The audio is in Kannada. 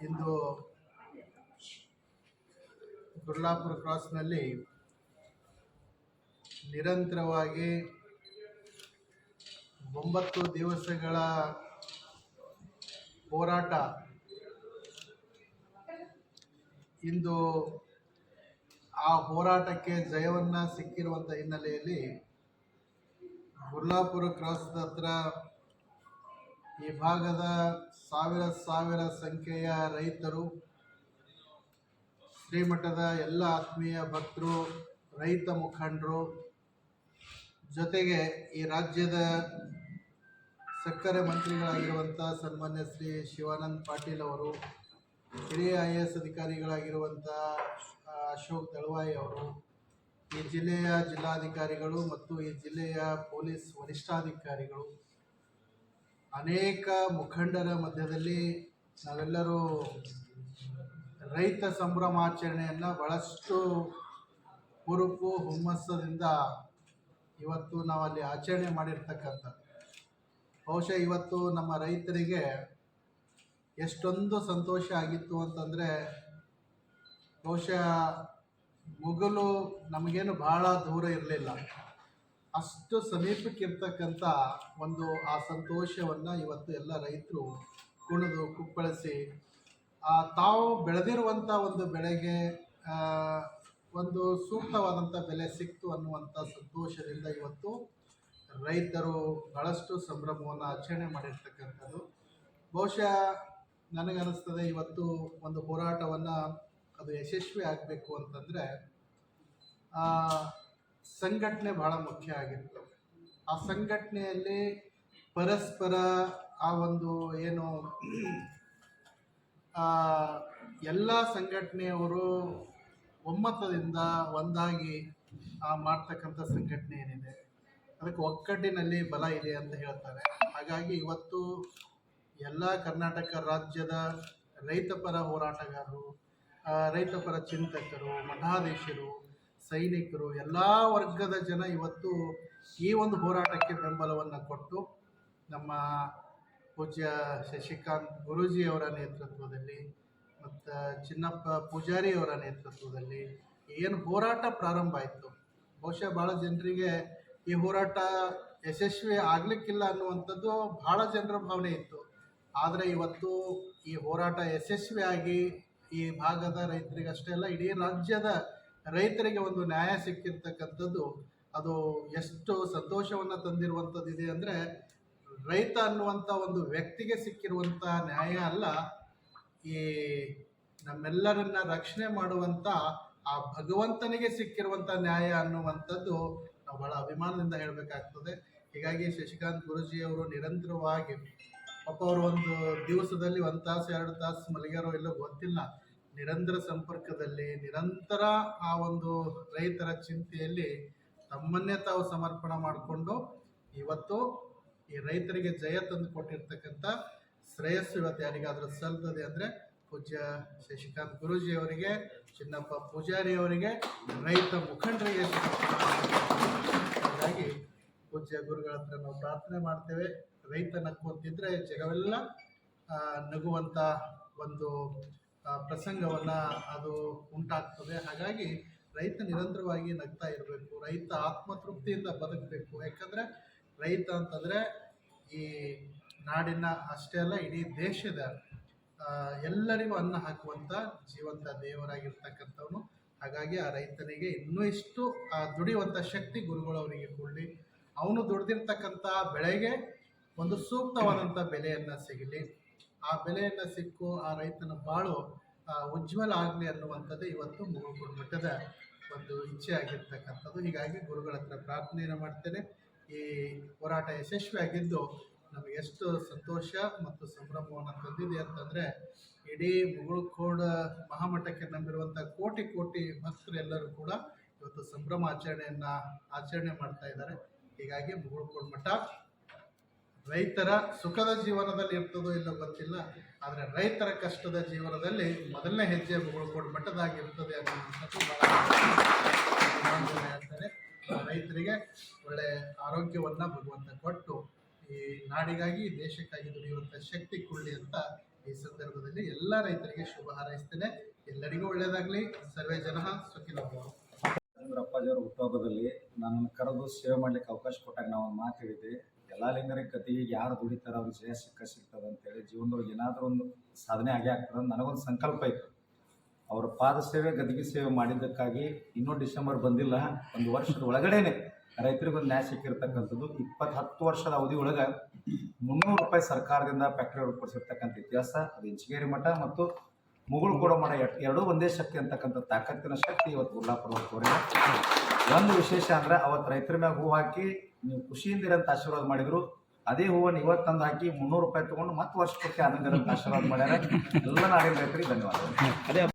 ಇಂದು ದುರ್ಲಾಪುರ ಕ್ರಾಸ್ನಲ್ಲಿ ನಿರಂತರವಾಗಿ ಒಂಬತ್ತು ದಿವಸಗಳ ಹೋರಾಟ ಇಂದು ಆ ಹೋರಾಟಕ್ಕೆ ಜಯವನ್ನು ಸಿಕ್ಕಿರುವಂಥ ಹಿನ್ನೆಲೆಯಲ್ಲಿ ಗುರ್ಲಾಪುರ ಕ್ರಾಸ್ ಹತ್ರ ಈ ಭಾಗದ ಸಾವಿರ ಸಾವಿರ ಸಂಖ್ಯೆಯ ರೈತರು, ಶ್ರೀಮಠದ ಎಲ್ಲ ಆತ್ಮೀಯ ಭಕ್ತರು, ರೈತ ಮುಖಂಡರು, ಜೊತೆಗೆ ಈ ರಾಜ್ಯದ ಸಕ್ಕರೆ ಮಂತ್ರಿಗಳಾಗಿರುವಂಥ ಸನ್ಮಾನ್ಯ ಶ್ರೀ ಶಿವಾನಂದ್ ಪಾಟೀಲ್ ಅವರು, ಹಿರಿಯ ಐ ಎ ಎಸ್ ಅಧಿಕಾರಿಗಳಾಗಿರುವಂಥ ಅಶೋಕ್ ದಳವಾಯಿ ಅವರು, ಈ ಜಿಲ್ಲೆಯ ಜಿಲ್ಲಾಧಿಕಾರಿಗಳು ಮತ್ತು ಈ ಜಿಲ್ಲೆಯ ಪೊಲೀಸ್ ವರಿಷ್ಠಾಧಿಕಾರಿಗಳು ಅನೇಕ ಮುಖಂಡರ ಮಧ್ಯದಲ್ಲಿ ನಾವೆಲ್ಲರೂ ರೈತ ಸಂಭ್ರಮಾಚರಣೆಯನ್ನು ಬಹಳಷ್ಟು ಹುರುಪು, ಹುಮ್ಮಸ್ಸದಿಂದ ಇವತ್ತು ನಾವು ಅಲ್ಲಿ ಆಚರಣೆ ಮಾಡಿರ್ತಕ್ಕಂಥ, ಬಹುಶಃ ಇವತ್ತು ನಮ್ಮ ರೈತರಿಗೆ ಎಷ್ಟೊಂದು ಸಂತೋಷ ಆಗಿತ್ತು ಅಂತಂದರೆ, ಬಹುಶಃ ಮುಗಲು ನಮಗೇನು ಭಾಳ ದೂರ ಇರಲಿಲ್ಲ. ಅಷ್ಟು ಸಮೀಪಕ್ಕಿರ್ತಕ್ಕಂಥ ಒಂದು ಆ ಸಂತೋಷವನ್ನು ಇವತ್ತು ಎಲ್ಲ ರೈತರು ಕುಣಿದು ಕುಪ್ಪಳಿಸಿ ತಾವು ಬೆಳೆದಿರುವಂಥ ಒಂದು ಬೆಳೆಗೆ ಒಂದು ಸೂಕ್ತವಾದಂಥ ಬೆಲೆ ಸಿಕ್ತು ಅನ್ನುವಂಥ ಸಂತೋಷದಿಂದ ಇವತ್ತು ರೈತರು ಬಹಳಷ್ಟು ಸಂಭ್ರಮವನ್ನು ಆಚರಣೆ ಮಾಡಿರ್ತಕ್ಕಂಥದ್ದು. ಬಹುಶಃ ನನಗನ್ನಿಸ್ತದೆ ಇವತ್ತು ಒಂದು ಹೋರಾಟವನ್ನು ಅದು ಯಶಸ್ವಿ ಆಗಬೇಕು ಅಂತಂದರೆ ಸಂಘಟನೆ ಬಹಳ ಮುಖ್ಯ ಆಗಿತ್ತು ಆ ಸಂಘಟನೆಯಲ್ಲಿ ಪರಸ್ಪರ ಆ ಒಂದು ಏನು ಎಲ್ಲ ಸಂಘಟನೆಯವರು ಒಮ್ಮತದಿಂದ ಒಂದಾಗಿ ಆ, ಮಾಡ್ತಕ್ಕಂಥ ಸಂಘಟನೆ ಏನಿದೆ ಅದಕ್ಕೆ ಒಕ್ಕಟ್ಟಿನಲ್ಲಿ ಬಲ ಇದೆ ಅಂತ ಹೇಳ್ತಾರೆ. ಹಾಗಾಗಿ ಇವತ್ತು ಎಲ್ಲ ಕರ್ನಾಟಕ ರಾಜ್ಯದ ರೈತಪರ ಹೋರಾಟಗಾರರು ರೈತಪರ ಚಿಂತಕರು ಮಠಾಧೀಶರು ಸೈನಿಕರು, ಎಲ್ಲ ವರ್ಗದ ಜನ ಇವತ್ತು ಈ ಒಂದು ಹೋರಾಟಕ್ಕೆ ಬೆಂಬಲವನ್ನು ಕೊಟ್ಟು ನಮ್ಮ ಪೂಜ್ಯ ಶಶಿಕಾಂತ್ ಗುರೂಜಿಯವರ ನೇತೃತ್ವದಲ್ಲಿ ಮತ್ತು ಚಿನ್ನಪ್ಪ ಪೂಜಾರಿ ಅವರ ನೇತೃತ್ವದಲ್ಲಿ ಏನು ಹೋರಾಟ ಪ್ರಾರಂಭ ಆಯಿತು. ಬಹುಶಃ ಭಾಳ ಜನರಿಗೆ ಈ ಹೋರಾಟ ಯಶಸ್ವಿ ಆಗಲಿಕ್ಕಿಲ್ಲ ಅನ್ನುವಂಥದ್ದು ಭಾಳ ಜನರ ಭಾವನೆ ಇತ್ತು. ಆದರೆ ಇವತ್ತು ಈ ಹೋರಾಟ ಯಶಸ್ವಿಯಾಗಿ ಈ ಭಾಗದ ರೈತರಿಗಷ್ಟೇ ಅಲ್ಲ, ಇಡೀ ರಾಜ್ಯದ ರೈತರಿಗೆ ಒಂದು ನ್ಯಾಯ ಸಿಕ್ಕಿರ್ತಕ್ಕಂಥದ್ದು, ಅದು ಎಷ್ಟು ಸಂತೋಷವನ್ನು ತಂದಿರುವಂಥದ್ದಿದೆ ಅಂದರೆ, ರೈತ ಅನ್ನುವಂಥ ಒಂದು ವ್ಯಕ್ತಿಗೆ ಸಿಕ್ಕಿರುವಂಥ ನ್ಯಾಯ ಅಲ್ಲ, ಈ ನಮ್ಮೆಲ್ಲರನ್ನ ರಕ್ಷಣೆ ಮಾಡುವಂಥ, ಆ ಭಗವಂತನಿಗೆ ಸಿಕ್ಕಿರುವಂಥ ನ್ಯಾಯ ಅನ್ನುವಂಥದ್ದು ನಾವು ಬಹಳ ಅಭಿಮಾನದಿಂದ ಹೇಳಬೇಕಾಗ್ತದೆ. ಹೀಗಾಗಿ ಶಶಿಕಾಂತ್ ಗುರುಜಿಯವರು ನಿರಂತರವಾಗಿ, ಪಾಪ ಅವರು ಒಂದು ದಿವಸದಲ್ಲಿ ಒಂದು ತಾಸು, ಎರಡು ತಾಸು ಮಲಗ್ಯಾರೋ ಇಲ್ಲೋ ಗೊತ್ತಿಲ್ಲ. ನಿರಂತರ ಸಂಪರ್ಕದಲ್ಲಿ ನಿರಂತರ ಆ ಒಂದು ರೈತರ ಚಿಂತೆಯಲ್ಲಿ ತಮ್ಮನ್ನೇ ತಾವು ಸಮರ್ಪಣೆ ಮಾಡಿಕೊಂಡು ಇವತ್ತು ಈ ರೈತರಿಗೆ ಜಯ ತಂದು ಕೊಟ್ಟಿರ್ತಕ್ಕಂಥ ಶ್ರೇಯಸ್ಸು ಇವತ್ತು ಯಾರಿಗಾದ್ರೂ ಸಲ್ತದೆ ಅಂದರೆ ಪೂಜ್ಯ ಶಶಿಕಾಂತ್ ಗುರೂಜಿ ಅವರಿಗೆ, ಚಿನ್ನಪ್ಪ ಪೂಜಾರಿ ಅವರಿಗೆ, ರೈತ ಮುಖಂಡರಿಗೆ ಹಾಗಾಗಿ ಪೂಜ್ಯ ಗುರುಗಳ ಹತ್ರ ನಾವು ಪ್ರಾರ್ಥನೆ ಮಾಡ್ತೇವೆ. ರೈತ ನಗುವಂತಿದ್ರೆ ಜಗವೆಲ್ಲ ನಗುವಂಥ ಒಂದು ಪ್ರಸಂಗವನ್ನು ಅದು ಉಂಟಾಗ್ತದೆ. ಹಾಗಾಗಿ ರೈತ ನಿರಂತರವಾಗಿ ನಗ್ತಾ ಇರಬೇಕು, ರೈತ ಆತ್ಮತೃಪ್ತಿಯಿಂದ ಬದುಕಬೇಕು. ಯಾಕಂದರೆ ರೈತ ಅಂತಂದರೆ ಈ ನಾಡಿನ ಅಷ್ಟೇ ಅಲ್ಲ, ಇಡೀ ದೇಶದ ಎಲ್ಲರಿಗೂ ಅನ್ನ ಹಾಕುವಂಥ ಜೀವಂತ ದೇವರಾಗಿರ್ತಕ್ಕಂಥವನು. ಹಾಗಾಗಿ ಆ ರೈತನಿಗೆ ಇನ್ನೂ ಇಷ್ಟು ಆ ದುಡಿಯುವಂಥ ಶಕ್ತಿ ಗುರುಗಳವರಿಗೆ ಕೊಡಲಿ. ಅವನು ದುಡ್ದಿರ್ತಕ್ಕಂಥ ಬೆಳೆಗೆ ಒಂದು ಸೂಕ್ತವಾದಂಥ ಬೆಲೆಯನ್ನು ಸಿಗಲಿ. ಆ ಬೆಲೆಯನ್ನು ಸಿಕ್ಕು, ಆ ರೈತನ ಬಾಳು ಉಜ್ವಲ ಆಗಲಿ ಅನ್ನುವಂಥದ್ದು ಇವತ್ತು ಮುಗುಳ್ಕೋಡು ಮಠದ ಒಂದು ಇಚ್ಛೆ ಆಗಿರ್ತಕ್ಕಂಥದ್ದು. ಹೀಗಾಗಿ ಗುರುಗಳ ಹತ್ರ ಪ್ರಾರ್ಥನೆಯನ್ನು ಮಾಡ್ತೇನೆ. ಈ ಹೋರಾಟ ಯಶಸ್ವಿಯಾಗಿದ್ದು ನಮಗೆ ಎಷ್ಟು ಸಂತೋಷ ಮತ್ತು ಸಂಭ್ರಮವನ್ನು ತಂದಿದೆ ಅಂತಂದರೆ, ಇಡೀ ಮುಗುಳ್ಕೋಡ ಮಹಾಮಠಕ್ಕೆ ನಂಬಿರುವಂಥ ಕೋಟಿ ಕೋಟಿ ಭಕ್ತರೆಲ್ಲರೂ ಕೂಡ ಇವತ್ತು ಸಂಭ್ರಮ ಆಚರಣೆಯನ್ನು ಆಚರಣೆ ಮಾಡ್ತಾ ಇದ್ದಾರೆ. ಹೀಗಾಗಿ ಮುಗುಳ್ಕೋಡ್ ಮಠ ರೈತರ ಸುಖದ ಜೀವನದಲ್ಲಿ ಇರ್ತದೋ ಇಲ್ಲೋ ಗೊತ್ತಿಲ್ಲ, ಆದರೆ ರೈತರ ಕಷ್ಟದ ಜೀವನದಲ್ಲಿ ಮೊದಲನೇ ಹೆಜ್ಜೆ ಬುಗುಳ್ಕೋಡ್ ಮಟ್ಟದಾಗಿರ್ತದೆ ಅನ್ನೋದು ಹೇಳ್ತಾರೆ ರೈತರಿಗೆ ಒಳ್ಳೆ ಆರೋಗ್ಯವನ್ನು ಭಗವಂತ ಕೊಟ್ಟು ಈ ನಾಡಿಗಾಗಿ ದೇಶಕ್ಕಾಗಿ ದುಡಿಯುವಂಥ ಶಕ್ತಿ ಕೊಡಲಿ ಅಂತ ಈ ಸಂದರ್ಭದಲ್ಲಿ ಎಲ್ಲ ರೈತರಿಗೆ ಶುಭ ಹಾರೈಸ್ತೇನೆ. ಎಲ್ಲರಿಗೂ ಒಳ್ಳೆಯದಾಗಲಿ ಸರ್ವೇ ಜನ ಸುಖಿನ ಅಪ್ಪಾಜಿಯವರ ಹುಟ್ಟುಹಬ್ಬದಲ್ಲಿ ನನ್ನನ್ನು ಕರೆದು ಸೇವೆ ಮಾಡ್ಲಿಕ್ಕೆ ಅವಕಾಶ ಕೊಟ್ಟಾಗ ನಾವು ಒಂದು ಮಾತು ಎಲ್ಲ ಲಿಂಗರ ಕತಿಗೆ ಯಾರು ದುಡಿತಾರ, ಅವ್ರಿಗೆ ಜಯ ಸಿಕ್ಕ, ಸಿಗ್ತದೆ ಅಂತೇಳಿ ಜೀವನದೊಳಗೆ ಏನಾದರೂ ಒಂದು ಸಾಧನೆ ಆಗೇ ಆಗ್ತದೆ ನನಗೊಂದು ಸಂಕಲ್ಪ ಇತ್ತು. ಅವರ ಪಾದ ಸೇವೆ ಗದಗಿ ಸೇವೆ ಮಾಡಿದ್ದಕ್ಕಾಗಿ ಇನ್ನೂ ಡಿಸೆಂಬರ್ ಬಂದಿಲ್ಲ, ಒಂದು ವರ್ಷದ ಒಳಗಡೆನೆ ರೈತರಿಗೊಂದು ನ್ಯಾಯ ಸಿಕ್ಕಿರ್ತಕ್ಕಂಥದ್ದು. ಇಪ್ಪತ್ತು ಹತ್ತು ವರ್ಷದ ಅವಧಿ ಒಳಗೆ ಮುನ್ನೂರು ರೂಪಾಯಿ ಸರ್ಕಾರದಿಂದ ಫ್ಯಾಕ್ಟ್ರಿ ಕೊಡಿಸಿರ್ತಕ್ಕಂಥ ಇತಿಹಾಸ, ಅದು ಇಂಚಗೇರಿ ಮಠ ಮತ್ತು ಮುಗುಳು ಕೊಡೋ ಮಠ ಎರಡೂ ಒಂದೇ ಶಕ್ತಿ ಅಂತಕ್ಕಂಥ ತಾಕತ್ತಿನ ಶಕ್ತಿ ಇವತ್ತು ಗುರ್ಲಾಪುರ ಒಂದು ವಿಶೇಷ ಅಂದ್ರೆ ಅವತ್ತು ರೈತರ ಮ್ಯಾಗ ಹೂ ಹಾಕಿ ನೀವು ಖುಷಿಯಿಂದ ಇರಂತ ಆಶೀರ್ವಾದ ಮಾಡಿದ್ರು. ಅದೇ ಹೂವನ್ನು ಇವತ್ತು ತಂದು ಹಾಕಿ ಮುನ್ನೂರು ರೂಪಾಯಿ ತಗೊಂಡು ಮತ್ತೆ ವರ್ಷ ಪೂರ್ತಿ ಆನಂದಿರಂತ ಆಶೀರ್ವಾದ ಮಾಡ್ಯಾರ. ಎಲ್ಲ ನಾಡಿನ ರೈತರಿಗೆ ಧನ್ಯವಾದಗಳು.